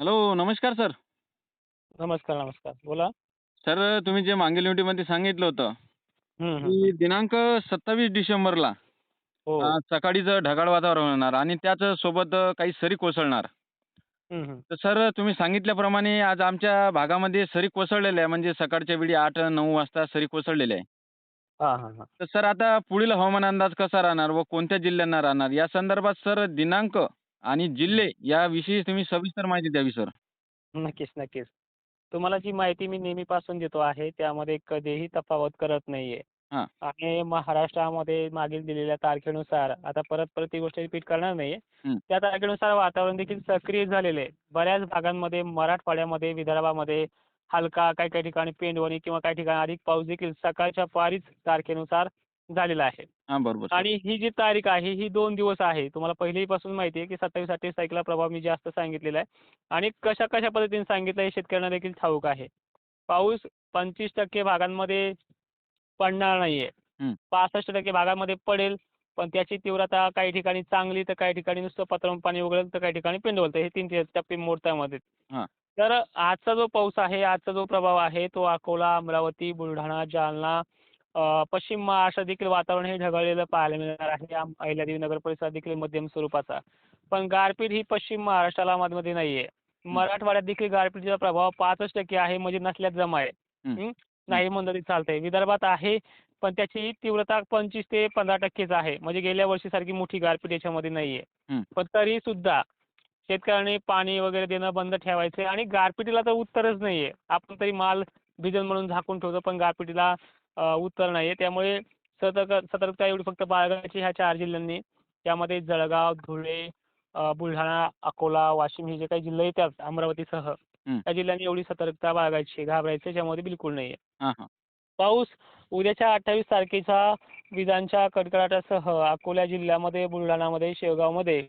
Hello नमस्कार sir. नमस्कार नमस्कार. बोला. सर तुम्ही जे मागील ड्युटीमध्ये सांगितलं होतं की. दिनांक सत्तावीस डिसेंबरला हो. अ, सकाळीच ढगाळ वातावरण होणार आणि त्याच सोबत अ, काही सरी कोसळणार. तर सर तुम्ही सांगितल्याप्रमाणे आज आमच्या भागामध्ये सरी कोसळलेल्या आहे म्हणजे सकाळच्या वेळी आठ नऊ वाजता सरी कोसळलेल्या आहे. हां हां हां. तर सर आता पुढील हवामान अंदाज कसा राहणार व कोणत्या जिल्ह्यांना राहणार? या संदर्भात सर दिनांक आणि जिल्हे याविषयी तुम्ही सविस्तर माहिती द्यावी सर नक्कीच नक्कीच. तुम्हाला जी माहिती मी नेहमीपासून देतो आहे त्यामध्ये कधीही तफावत करत नाहीये. हां. आणि महाराष्ट्रामध्ये मागील दिलेल्या तारखेनुसार आता परत परत ती गोष्ट रिपीट करणार नाहीये. हं. त्या तारखेनुसार वातावरण देखील सक्रिय झालेले आहे. बऱ्याच भागांमध्ये मराठवाड्यामध्ये विदर्भामध्ये हलका काही काही ठिकाणी पेंडवणी किंवा काही ठिकाणी अधिक पाऊस देखील सकाळच्या पारीच तारखेनुसार झालेला आहे. हां बरोबर आणि ही जी तारीख आहे ही दोन दिवस आहे. तुम्हाला पहिलेपासून माहिती आहे की सत्तावीस अठ्ठावीस तारखेला प्रभाव मी जास्त सांगितलेला आहे. आणि कशा कशा पद्धतीने सांगितलं हे शेतकऱ्यांना देखील ठाऊक आहे. पाऊस पंचवीस टक्के भागांमध्ये पडणार नाहीये. पासष्ट टक्के भागांमध्ये पडेल पण त्याची तीव्रता काही ठिकाणी चांगली तर काही ठिकाणी नुसतं पत्रम पाणी उघडेल तर काही ठिकाणी पेंडवलतं. हे तीन टप्पे मोडतामध्ये तर आजचा जो पाऊस आहे आजचा जो प्रभाव आहे तो अकोला अमरावती बुलढाणा जालना पश्चिम महाराष्ट्रात देखील वातावरण हे ढगाळलेलं पाहायला मिळणार आहे. अहिल्यादेवी नगर परिसरात देखील मध्यम स्वरूपाचा. पण गारपीट ही पश्चिम महाराष्ट्राला मध्ये नाही आहे मराठवाड्यात देखील गारपीटीचा प्रभाव पाचच टक्के आहे म्हणजे नसल्यात जमा आहे? नाही म्हणलं तरी चालतंय. विदर्भात आहे पण त्याची तीव्रता पंचवीस ते पंधरा टक्केच आहे. म्हणजे गेल्या वर्षीसारखी मोठी गारपीट याच्यामध्ये नाही आहे हं. पण तरी सुद्धा शेतकऱ्यांनी पाणी वगैरे देणं बंद ठेवायचं आणि गारपिटीला तर उत्तरच नाही आहे आपण तरी माल भिजल म्हणून झाकून ठेवतो पण गारपिटीला उत्तर नाही आहे त्यामुळे सतर्क सतर्कता एवढी फक्त बाळगायची ह्या चार जिल्ह्यांनी. त्यामध्ये जळगाव धुळे बुलढाणा अकोला वाशिम हे जे काही जिल्हे येतात अमरावतीसह. त्या जिल्ह्यांनी एवढी सतर्कता बाळगायची घाबरायचं याच्यामध्ये बिलकुल नाही आहे पाऊस उद्याच्या अठ्ठावीस तारखेचा विजांच्या कडकडाटासह अकोला जिल्ह्यामध्ये बुलढाणामध्ये शेवगावमध्ये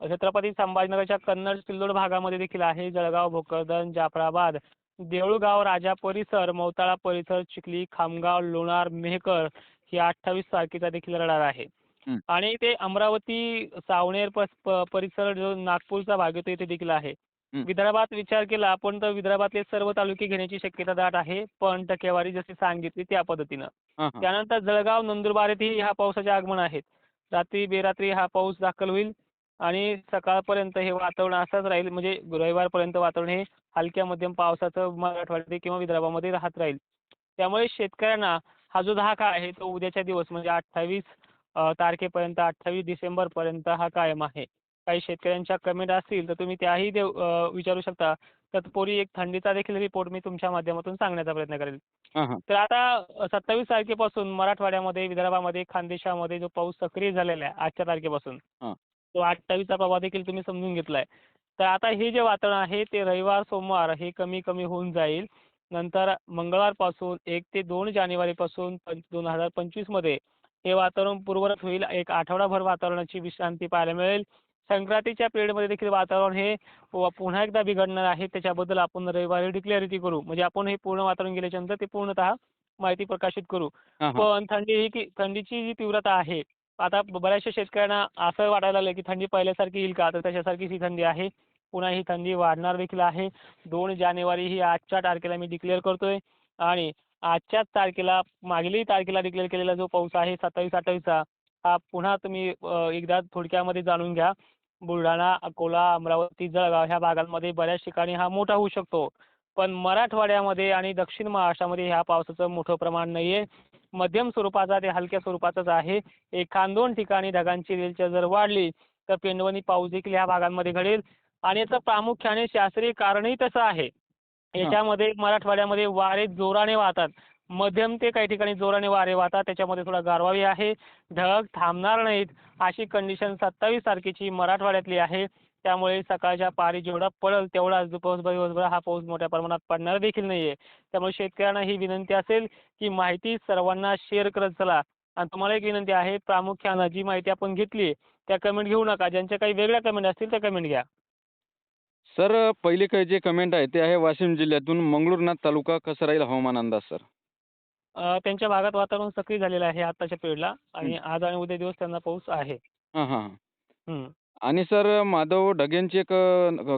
छत्रपती संभाजीनगरच्या कन्नड सिल्लोड भागामध्ये देखील आहे. जळगाव भोकरदन जाफराबाद देऊळगाव राजा परिसर मौताळा परिसर चिखली खामगाव लोणार मेहकर ही अठ्ठावीस तारखेचा देखील रडार आहे. आणि ते अमरावती सावनेर परिसर जो नागपूरचा भाग येतो इथे देखील आहे. विदर्भात विचार केला आपण तर विदर्भातले सर्व तालुके घेण्याची शक्यता दाट आहे पण टक्केवारी जशी सांगितली त्या पद्धतीनं. त्यानंतर जळगाव नंदुरबार येथेही ह्या पावसाचे आगमन आहेत. रात्री बेरात्री हा पाऊस दाखल होईल. आणि सकाळपर्यंत हे वातावरण असंच राहील म्हणजे रविवारपर्यंत वातावरण हे हलक्या मध्यम पावसाचं मराठवाड्यात किंवा विदर्भामध्ये राहत राहील. त्यामुळे शेतकऱ्यांना हा जो धाका आहे तो उद्याच्या दिवस म्हणजे अठ्ठावीस तारखेपर्यंत अठ्ठावीस डिसेंबरपर्यंत हा कायम आहे. काही शेतकऱ्यांच्या कमेंट असतील तर तुम्ही त्याही देऊ विचारू शकता. तत्पूर्वी एक थंडीचा देखील रिपोर्ट मी तुमच्या माध्यमातून सांगण्याचा प्रयत्न करेल. तर आता सत्तावीस तारखेपासून मराठवाड्यामध्ये विदर्भामध्ये खानदेशामध्ये जो पाऊस सक्रिय झालेला आहे आजच्या तारखेपासून. तो अठ्ठावीसचा प्रभाव देखील तुम्ही समजून घेतलाय. तर आता हे जे वातावरण आहे ते रविवार सोमवार हे कमी कमी होऊन जाईल. नंतर मंगळवारपासून एक ते दोन जानेवारीपासून पं दोन हजार पंचवीसमध्ये हे वातावरण पूर्ववत होईल. एक आठवडाभर वातावरणाची विश्रांती पाहायला मिळेल. संक्रांतीच्या पिरियडमध्ये देखील वातावरण हे पुन्हा एकदा बिघडणार आहे. त्याच्याबद्दल आपण रविवारी डिक्लेअरिटी करू. म्हणजे आपण हे पूर्ण वातावरण गेल्याच्यानंतर ते पूर्णतः माहिती प्रकाशित करू. पण थंडी ही की थंडीची जी तीव्रता आहे आता बऱ्याचशा शेतकऱ्यांना असं वाटायला लागलं की थंडी पहिल्यासारखी येईल का? तर त्याच्यासारखीच ही थंडी आहे. पुन्हा ही थंडी वाढणार देखील आहे. दोन जानेवारी ही आजच्या तारखेला मी डिक्लेअर करतोय. आणि आजच्याच तारखेला मागीलही तारखेला डिक्लेअर केलेला जो पाऊस आहे सत्तावीस अठ्ठावीसचा हा पुन्हा तुम्ही एकदा थोडक्यामध्ये जाणून घ्या. बुलढाणा अकोला अमरावती जळगाव ह्या भागांमध्ये बऱ्याच ठिकाणी हा मोठा होऊ शकतो. पण मराठवाड्यामध्ये आणि दक्षिण महाराष्ट्रामध्ये ह्या पावसाचं मोठं प्रमाण नाही आहे मध्यम स्वरूपाचा ते हलक्या स्वरूपाचाच आहे. एखाद दोन ठिकाणी ढगांची रेलचेल जर वाढली तर पेंडवणी पाऊस देखील ह्या भागांमध्ये घडेल. आणि याचं प्रामुख्याने शास्त्रीय कारणही तसं आहे. याच्यामध्ये मराठवाड्यामध्ये वारे जोराने वाहतात. मध्यम ते काही ठिकाणी जोराने वारे वाहतात. त्याच्यामध्ये थोडा गारवाही आहे. ढग थांबणार नाहीत. अशी कंडिशन सत्तावीस तारखेची मराठवाड्यातली आहे. त्यामुळे सकाळच्या पारी जेवढा पडेल तेवढाच दिवसभर दिवसभर हा पाऊस मोठ्या प्रमाणात पडणार देखील नाही आहे त्यामुळे शेतकऱ्यांना ही विनंती असेल की माहिती सर्वांना शेअर करत चला. आणि तुम्हाला एक विनंती आहे प्रामुख्यानं जी माहिती आपण घेतली त्या कमेंट घेऊ नका. ज्यांच्या काही वेगळ्या कमेंट असतील त्या कमेंट घ्या. सर पहिले काही जे कमेंट आहे ते आहे वाशिम जिल्ह्यातून मंगळूरनाथ तालुका कसं राहील हवामान अंदाज सर. त्यांच्या भागात वातावरण सक्रिय झालेलं आहे आत्ताच्या पिरियडला आणि आज आणि उद्या दिवस त्यांना पाऊस आहे. आणि सर माधव ढगेंची एक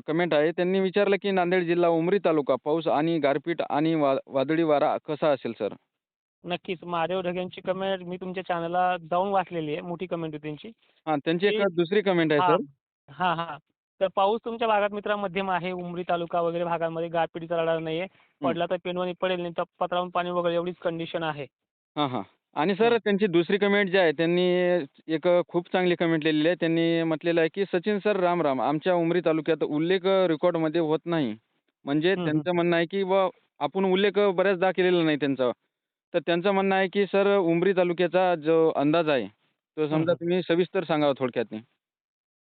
कमेंट आहे. त्यांनी विचारलं की नांदेड जिल्हा उमरी तालुका पाऊस आणि गारपीट आणि वा वादळी वारा कसा असेल सर? नक्कीच. महादेव ढगेंची कमेंट मी तुमच्या चॅनलला जाऊन वाचलेली आहे. मोठी कमेंट होती त्यांची. हां त्यांची एक दुसरी कमेंट आहे सर. हां हां. तर पाऊस तुमच्या भागात मित्रा मध्यम आहे. उमरी तालुका वगैरे भागांमध्ये गारपिटीचा लढा नाही आहे पडला तर पेनवणी पडेल नाही तर पत्रावून पाणी वगैरे एवढीच कंडिशन आहे. हां हां. आणि सर. त्यांची दुसरी कमेंट जी आहे त्यांनी एक खूप चांगली कमेंट लिहिलेली आहे त्यांनी म्हटलेलं आहे की सचिन सर राम राम आमच्या उमरी तालुक्यात उल्लेख रेकॉर्डमध्ये होत नाही म्हणजे. त्यांचं म्हणणं आहे की व आपण उल्लेख बऱ्याचदा केलेला नाही त्यांचा तर त्यांचं म्हणणं आहे की सर उमरी तालुक्याचा जो अंदाज आहे तो समजा. तुम्ही सविस्तर सांगावा थोडक्यात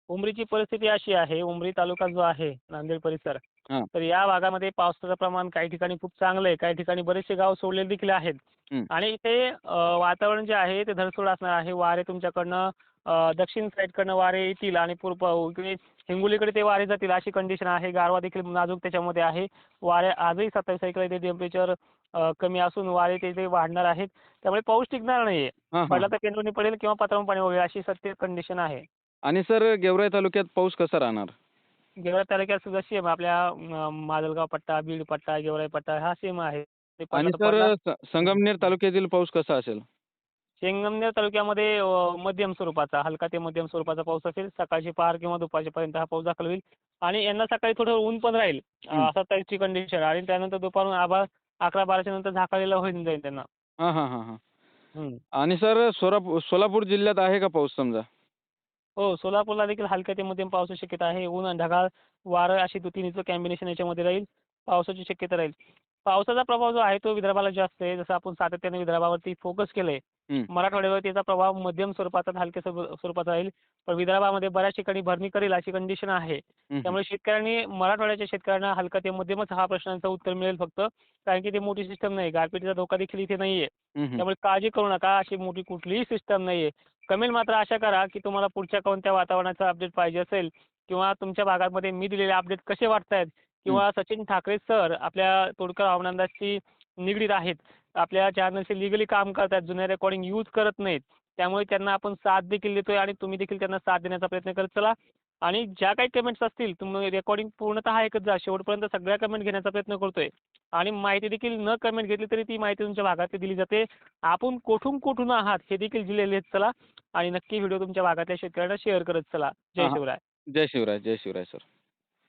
उमरीची परिस्थिती अशी आहे उमरी तालुका जो आहे नांदेड परिसर. तर या भागामध्ये पावसाचं प्रमाण काही ठिकाणी खूप चांगलं आहे. काही ठिकाणी बरेचसे गाव सोडलेले देखील आहेत. आणि इथे वातावरण जे आहे ते धडसोड असणार आहे. वारे तुमच्याकडनं दक्षिण साईडकडनं वारे येतील आणि पूर्व हिंगोलीकडे ते वारे जातील अशी कंडिशन आहे. गारवा देखील नाजूक त्याच्यामध्ये आहे. वारे आजही सत्तावीस तारखेला इथे टेम्परेचर कमी असून वारे तिथे वाढणार आहेत. त्यामुळे पाऊस टिकणार नाही हां पडला तर पेंडवणी पडेल किंवा पात्रावून पाणी वगैरे अशी सत्य कंडिशन आहे. आणि सर गेवराई तालुक्यात पाऊस कसा राहणार? गेवराई तालुक्यात सुद्धा सेम आपल्या माजलगाव पट्टा बीड पट्टा गेवराई पट्टा हा सेम आहे. ते आणि. सर स- संगमनेर तालुक्यातील पाऊस कसा असेल? संगमनेर तालुक्यामध्ये अं, मध्यम स्वरूपाचा हलका ते मध्यम स्वरूपाचा पाऊस असेल. सकाळची पहार किंवा दुपारपर्यंत हा पाऊस दाखल होईल. आणि यांना सकाळी थोडं ऊन पण राहील. हं. सत्तावीसची कंडिशन आणि त्यानंतर दुपारून आभाळ अकरा बाराच्या नंतर झाकाळलेला होऊन जाईल त्यांना. हां हां हां हां. हं. आणि सर सोलापूर सोलापूर जिल्ह्यात आहे का पाऊस समजा? हो सोलापूरला देखील हलक्या ते मध्यम पावसाची शक्यता आहे. ऊन आणि ढगाळ वारं अशी दु तिन्हीचं कॉम्बिनेशन याच्यामध्ये राहील. पावसाची शक्यता राहील. पावसाचा प्रभाव जो आहे तो विदर्भाला जास्त आहे. जसं आपण सातत्याने विदर्भावरती फोकस केलंय. मराठवाड्यावर त्याचा प्रभाव मध्यम स्वरूपाचा हलक्या स्वरूप- स्वरूपाचा राहील. पण विदर्भामध्ये बऱ्याच ठिकाणी भरणी करेल अशी कंडिशन आहे. त्यामुळे शेतकऱ्यांनी मराठवाड्याच्या शेतकऱ्यांना हलका ते मध्यमच हा प्रश्नांचं उत्तर मिळेल फक्त. कारण की ते मोठी सिस्टम नाही गारपिटीचा धोका देखील इथे नाहीये. त्यामुळे काळजी करू नका. अशी मोठी कुठलीही सिस्टम नाहीये. कमेंट मात्र अशा करा की तुम्हाला पुढच्या कोणत्या वातावरणाचा अपडेट पाहिजे असेल किंवा तुमच्या भागामध्ये मी दिलेले अपडेट कसे वाटतायत किंवा सचिन ठाकरे सर आपल्या तोडकर हवामान अंदाजशी निगडीत आहेत. आपल्या चॅनलशी लिगली काम करतात जुने रेकॉर्डिंग यूज करत नाहीत. त्यामुळे त्यांना आपण साथ देखील देतोय आणि तुम्ही देखील त्यांना साथ देण्याचा प्रयत्न करत चला. आणि ज्या काही कमेंट्स असतील तुम्ही रेकॉर्डिंग पूर्णतः ऐकत जा. शेवटपर्यंत सगळ्या कमेंट घेण्याचा प्रयत्न करतोय. आणि माहिती देखील न कमेंट घेतली तरी ती माहिती तुमच्या भागात दिली जाते. आपण कुठून कुठून आहात हे देखील जिल्हे लिहित चला. आणि नक्की व्हिडिओ तुमच्या भागातल्या शेतकऱ्यांना शेअर करत चला. जय. शिवराय. जय शिवराय जय शिवराय सर